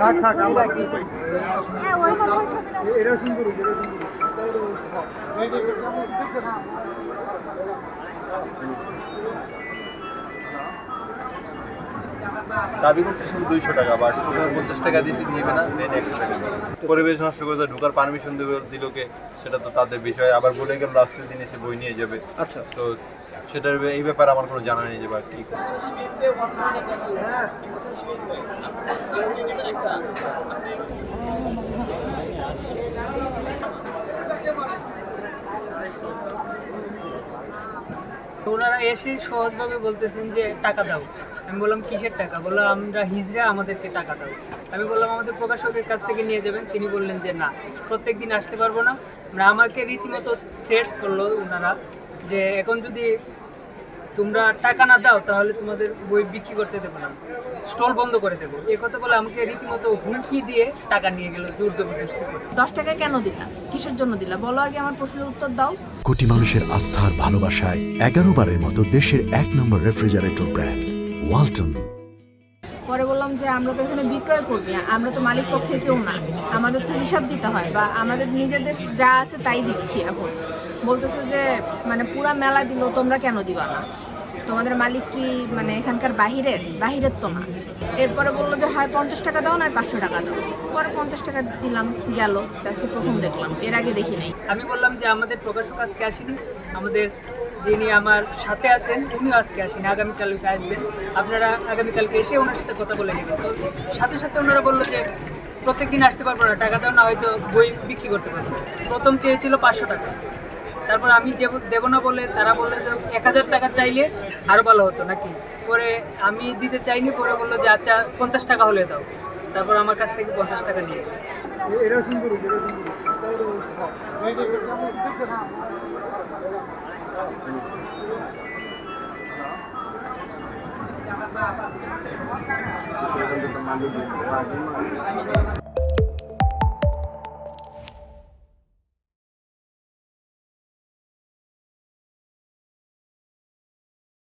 থাক থাক আমরা এটা সুন্দর এটা দাবি করতে শুধু দুইশো টাকা বাট পঞ্চাশ টাকা দিতে নিবে না দেন একশো টাকা পরিবেশ নষ্ট করে ঢোকার পারমিশন দেবে দিলকে সেটা তো তাদের বিষয়। আবার বলে গেল লাস্টের দিন এসে বই নিয়ে যাবে। আচ্ছা। তো সেটার এই ব্যাপারে আমার কোনো জানা নেই যে বা কি ওনারা এসে সহজভাবে বলতেছেন যে, টাকা দাও। আমি বললাম, কিসের টাকা? বলল, আমরা হিজরা আমাদেরকে টাকা দাও। আমি বললাম, আমাদের প্রকাশকের কাছ থেকে নিয়ে যাবেন। তিনি বললেন যে, না প্রত্যেক দিন আসতে পারব না। আমাকে রীতিমতো থ্রেট করল ওনারা যে, এখন যদি তোমরা টাকা না দাও তাহলে তোমাদের বই বিক্রি করতে দেবো না। স্টল বন্ধ করে দেবো। এই কথা বলে আমাকে রীতিমতো হুমকি দিয়ে টাকা নিয়ে গেল জোর জবরদস্তি করে। দশ টাকা কেন দিলা? কিসের জন্য দিলা? বলো আগে আমার প্রশ্নের উত্তর দাও। কোটি মানুষের আস্থার ভালোবাসায় এগারো বারের মতো দেশের এক নম্বর রেফ্রিজারেটর ব্র্যান্ড ওয়ালটন পরে বললাম যে আমরা তো এখানে বিক্রয় করবি আমরা তো মালিক পক্ষের কেউ না। আমাদের তো হিসাব দিতে হয় বা আমাদের নিজেদের যা আছে তাই দিচ্ছি এখন। বলতেছে যে মানে পুরা মেলা দিল তোমরা কেন দিবা না? তোমাদের মালিক কি মানে এখানকার বাহিরের? বাহিরের তো না। এরপরে বলল যে, হয় পঞ্চাশ টাকা দাও, নয় পাঁচশো টাকা দাও। পরে পঞ্চাশ টাকা দিলাম, গেল। আজকে প্রথম দেখলাম, এর আগে দেখি নাই। আমি বললাম যে, আমাদের প্রকাশক আজকে আসেনি। আমাদের যিনি আমার সাথে আছেন, উনিও আজকে আসেনি। আগামীকালকে আসবেন। আপনারা আগামীকালকে এসে ওনার সাথে কথা বলে নেবেন। তো সাথে সাথে ওনারা বলল যে প্রত্যেক দিন আসতে পারব না। টাকা দাও, না হয়তো বই বিক্রি করতে পারব। প্রথম চেয়েছিল পাঁচশো টাকা। তারপর আমি দেবো না বলে তারা বলল যে এক হাজার টাকা চাইলে আরও ভালো হতো নাকি? পরে আমি দিতে চাইনি, পরে বলল যে আচ্ছা পঞ্চাশ টাকা হলে দাও। তারপর আমার কাছ থেকে পঞ্চাশ টাকা নিয়ে